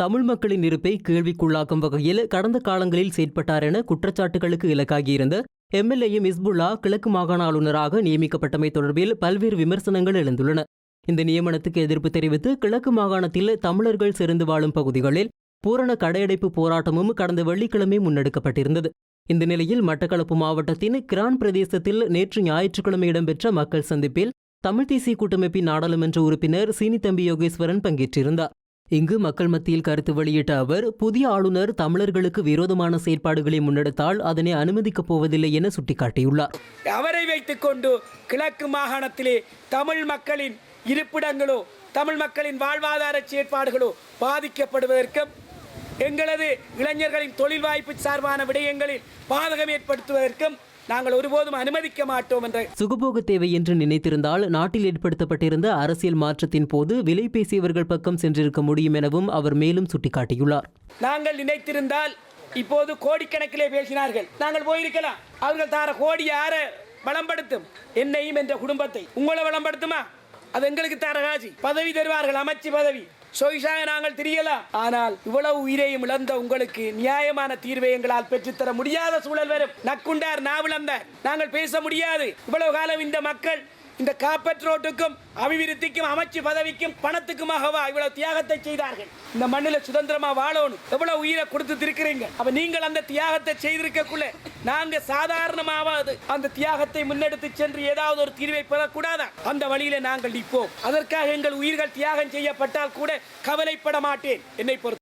தமிழ் மக்களின் இருப்பை கேள்விக்குள்ளாக்கும் வகையில் கடந்த காலங்களில் செயற்பட்டார் என குற்றச்சாட்டுகளுக்கு இலக்காகியிருந்த எம்எல்ஏ மிஸ்புல்லா கிழக்கு மாகாண ஆளுநராக நியமிக்கப்பட்டமை தொடர்பில் பல்வேறு விமர்சனங்கள் எழுந்துள்ளன. இந்த நியமனத்துக்கு எதிர்ப்பு தெரிவித்து கிழக்கு மாகாணத்தில் தமிழர்கள் சிறந்து வாழும் பகுதிகளில் பூரண கடையடைப்பு போராட்டமும் கடந்த வெள்ளிக்கிழமை முன்னெடுக்கப்பட்டிருந்தது. இந்த நிலையில் மட்டக்களப்பு மாவட்டத்தின் கிரான் பிரதேசத்தில் நேற்று ஞாயிற்றுக்கிழமை இடம்பெற்ற மக்கள் சந்திப்பில் தமிழ் தேசிய கூட்டமைப்பின் நாடாளுமன்ற உறுப்பினர் சீனித்தம்பி யோகேஸ்வரன் பங்கேற்றிருந்தார். இங்கு மக்கள் மத்தியில் கருத்து வெளியிட்ட அவர் புதிய ஆளுநர் தமிழர்களுக்கு விரோதமான செயற்பாடுகளை முன்னெடுத்தால் அதனை அனுமதிக்கப் போவதில்லை என சுட்டிக்காட்டியுள்ளார். அவரை வைத்துக்கொண்டு கிழக்கு மாகாணத்திலே தமிழ் மக்களின் இருப்பிடங்களோ தமிழ் மக்களின் வாழ்வாதார செயற்பாடுகளோ பாதிக்கப்படுவதற்கும் எங்களது இளைஞர்களின் தொழில் வாய்ப்பு சார்பான விடயங்களில் பாதகம் ஏற்படுத்துவதற்கும் நாங்கள் ஒருபோதும் அனுமதிக்க மாட்டோம் என்ற சுகபோக தேவை என்று நினைத்திருந்தால் நாட்டில் ஏற்படுத்தப்பட்டிருந்த அரசியல் மாற்றத்தின் போது விலை பேசியவர்கள் பக்கம் சென்றிருக்க முடியும் எனவும் அவர் மேலும் சுட்டிக்காட்டியுள்ளார். நாங்கள் நினைத்திருந்தால் இப்போது கோடிக்கணக்கிலே பேசினார்கள். நாங்கள் போயிருக்கலாம். அவர்கள் தார கோடி யார வளம்படுத்தும் என்னையும் என்ற குடும்பத்தை. உங்களை வளம்படுத்துமா? அது எங்களுக்கு தர காட்சி பதவி தருவார்கள் அமைச்சு பதவி. சொய்சாக நாங்கள் தெரியலாம் ஆனால் இவ்வளவு உயிரையும் இழந்த உங்களுக்கு நியாயமான தீர்வை எங்களால் பெற்றுத்தர முடியாத சூழல் வரும். நக்குண்டார் நாவிழந்தார். நாங்கள் பேச முடியாது. இவ்வளவு காலம் இந்த மக்கள் இந்த காப்பட் ரோட்டுக்கும் அபிவிருத்திக்கும் அமைச்சு பதவிக்கும் பணத்துக்குமாகவா இவ்வளவு தியாகத்தை செய்தார்கள். இந்த மண்ணில் சுதந்திரமா வாழணும். எவ்வளவு உயிரை கொடுத்து திருக்கிறீங்க? அப்ப நீங்கள் அந்த தியாகத்தை செய்திருக்கக்குள்ள நாங்க சாதாரணமாவது. அந்த தியாகத்தை முன்னெடுத்து சென்று ஏதாவது ஒரு தீர்வை பெறக்கூடாதா? அந்த வழியில நாங்கள் நிற்போம். அதற்காக எங்கள் உயிர்கள் தியாகம் செய்யப்பட்டால் கூட கவலைப்பட மாட்டேன். என்னை பொறுத்த